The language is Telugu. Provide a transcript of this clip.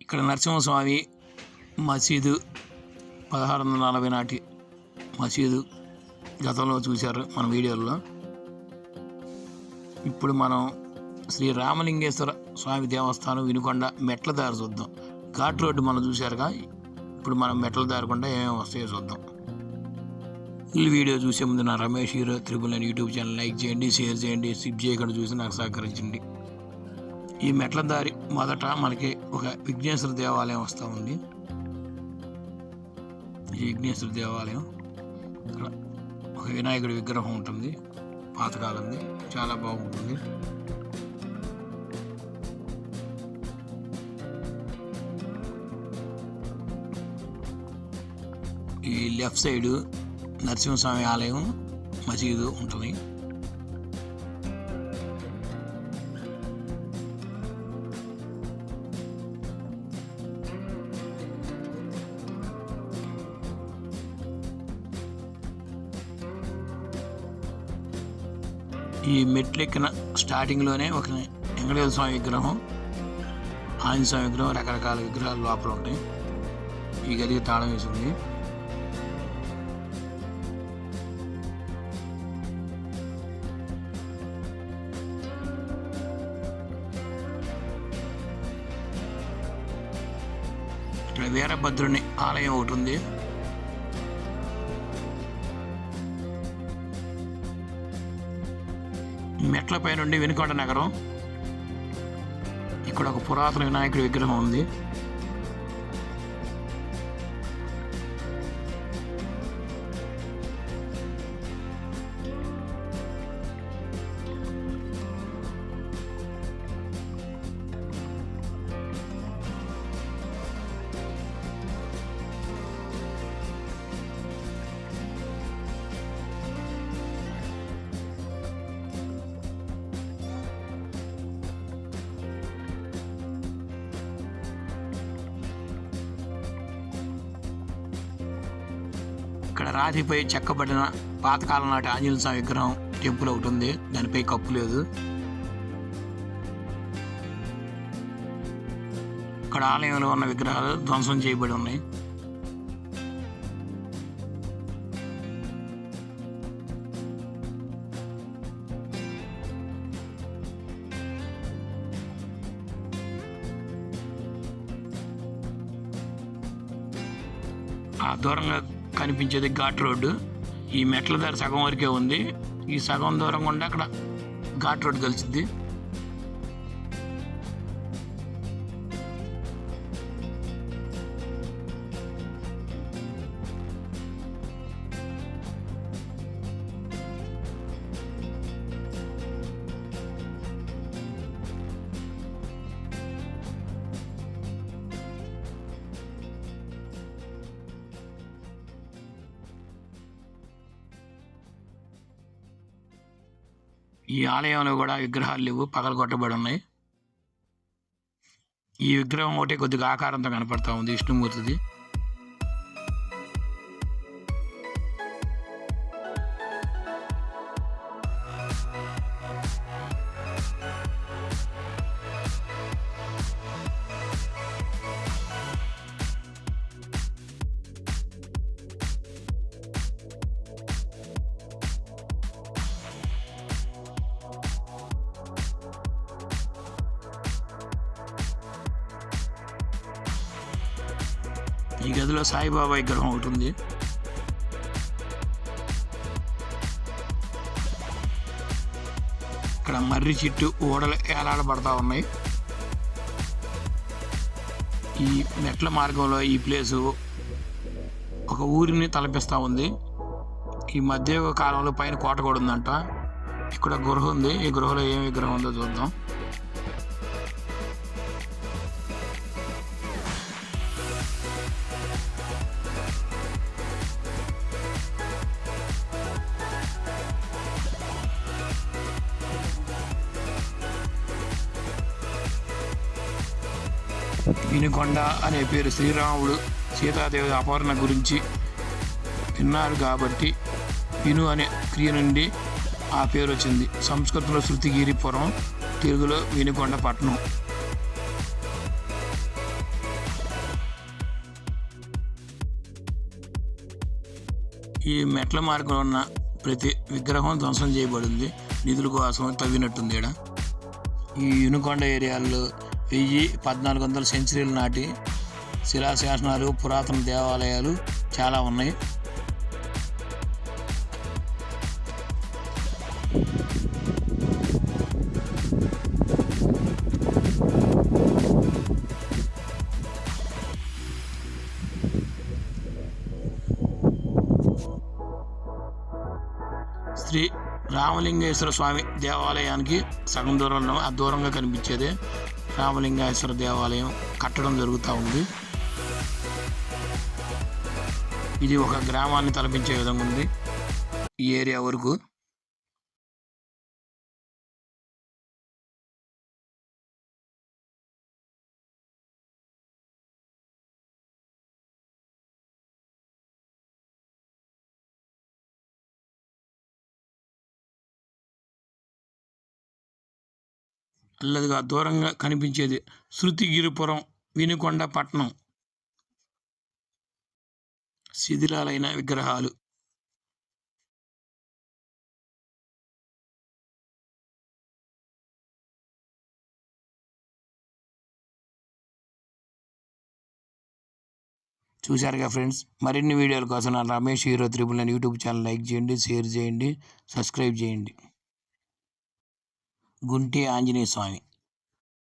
ఇక్కడ నరసింహస్వామి మసీదు పదహారు వందల నలభై నాటి మసీదు గతంలో చూశారు మన వీడియోలో ఇప్పుడు మనం శ్రీ రామలింగేశ్వర స్వామి దేవస్థానం వినుకొండ మెట్ల దారి చూద్దాం. ఘాట్ రోడ్డు మనం చూశారుగా ఇప్పుడు మనం మెట్ల దారకుండా ఏమేమి వస్తాయో చూద్దాం. ఈ వీడియో చూసే ముందు నా రమేష్ హీరో త్రిబుల్ అని యూట్యూబ్ ఛానల్ లైక్ చేయండి షేర్ చేయండి సిప్ చేయకుండా చూసి నాకు సహకరించండి. ఈ మెట్ల దారి మొదట మనకి ఒక విఘ్నేశ్వర దేవాలయం వస్తూ ఉంది. ఈ విఘ్నేశ్వర దేవాలయం ఒక వినాయకుడి విగ్రహం ఉంటుంది. పాతకాలంది. చాలా బాగుంటుంది. ఈ లెఫ్ట్ సైడ్ నరసింహస్వామి ఆలయం మసీదు ఉంటుంది. ఈ మెట్లు ఎక్కిన స్టార్టింగ్లోనే ఒక వెంకటేశ్వర స్వామి విగ్రహం ఆంజనేయ స్వామి విగ్రహం రకరకాల విగ్రహాలు లోపల ఉంటాయి. ఈ గదికి తాళం వేసింది. ఇక్కడ వీరభద్రుని ఆలయం ఒకటి ఉంది. మెట్లపై నుండి వెనుకొండ నగరం. ఇక్కడ ఒక పురాతన వినాయకుడి విగ్రహం ఉంది. ఇక్కడ రాతిపై చెక్కబడిన పాతకాలం నాటి ఆంజనేయ స్వామి విగ్రహం టెంపుల్ ఒకటి ఉంది. దానిపై కప్పు లేదు. ఇక్కడ ఆలయంలో ఉన్న విగ్రహాలు ధ్వంసం చేయబడి ఉన్నాయి. ఆ దూరంగా కనిపించేది ఘాట్ రోడ్డు. ఈ మెట్ల దారి సగం వరకే ఉంది. ఈ సగం దూరం గుండా అక్కడ ఘాట్ రోడ్డు కలిసిద్ది ఈ ఆలయంలో కూడా విగ్రహాలు లేవు పగలగొట్టబడి ఉన్నాయి. ఈ విగ్రహం ఒకటే కొద్దిగా ఆకారంతో కనపడతా ఉంది విష్ణుమూర్తిది. ఈ గదిలో సాయిబాబా విగ్రహం ఒకటి ఉంది. ఇక్కడ మర్రి చెట్టు ఓడలు ఏలాడబడతా ఉన్నాయి. ఈ మెట్ల మార్గంలో ఈ ప్లేసు ఒక ఊరిని తలపిస్తూ ఉంది. ఈ మధ్య కాలంలో పైన కోట కూడా ఉందంట. ఇక్కడ గృహ ఉంది. ఈ గృహలో ఏం విగ్రహం ఉందో చూద్దాం. వినుకొండ అనే పేరు శ్రీరాముడు సీతాదేవి అపహరణ గురించి విన్నారు కాబట్టి విను అనే క్రియ నుండి ఆ పేరు వచ్చింది. సంస్కృతంలో శృతిగిరిపురం తెలుగులో వినుకొండ పట్టణం. ఈ మెట్ల మార్గంలో ఉన్న ప్రతి విగ్రహం ధ్వంసం చేయబడింది. నిధుల కోసం తవ్వినట్టుంది ఇక్కడ ఈ యునుకొండ ఏరియాలో వెయ్యి పద్నాలుగు వందల సెంచరీల నాటి శిలాశాసనాలు పురాతన దేవాలయాలు చాలా ఉన్నాయి. శ్రీ రామలింగేశ్వర స్వామి దేవాలయానికి సగం దూరంలో ఆ దూరంగా కనిపించేది. రామలింగేశ్వర దేవాలయం కట్టడం జరుగుతూ ఉంది. ఇది ఒక గ్రామాన్ని తలపించే విధంగా ఉంది. ఈ ఏరియా వరకు అల్లదిగా దూరంగా కనిపించేది శృతిగిరిపురం వినుకొండ పట్నం శిథిలాలైన విగ్రహాలు. చూశారుగా ఫ్రెండ్స్ మరిన్ని వీడియోల కోసం నా రమేష్ హీరో త్రిబుల్ అని యూట్యూబ్ ఛానల్ లైక్ చేయండి షేర్ చేయండి సబ్స్క్రైబ్ చేయండి. గుంటి ఆంజనేయ స్వామి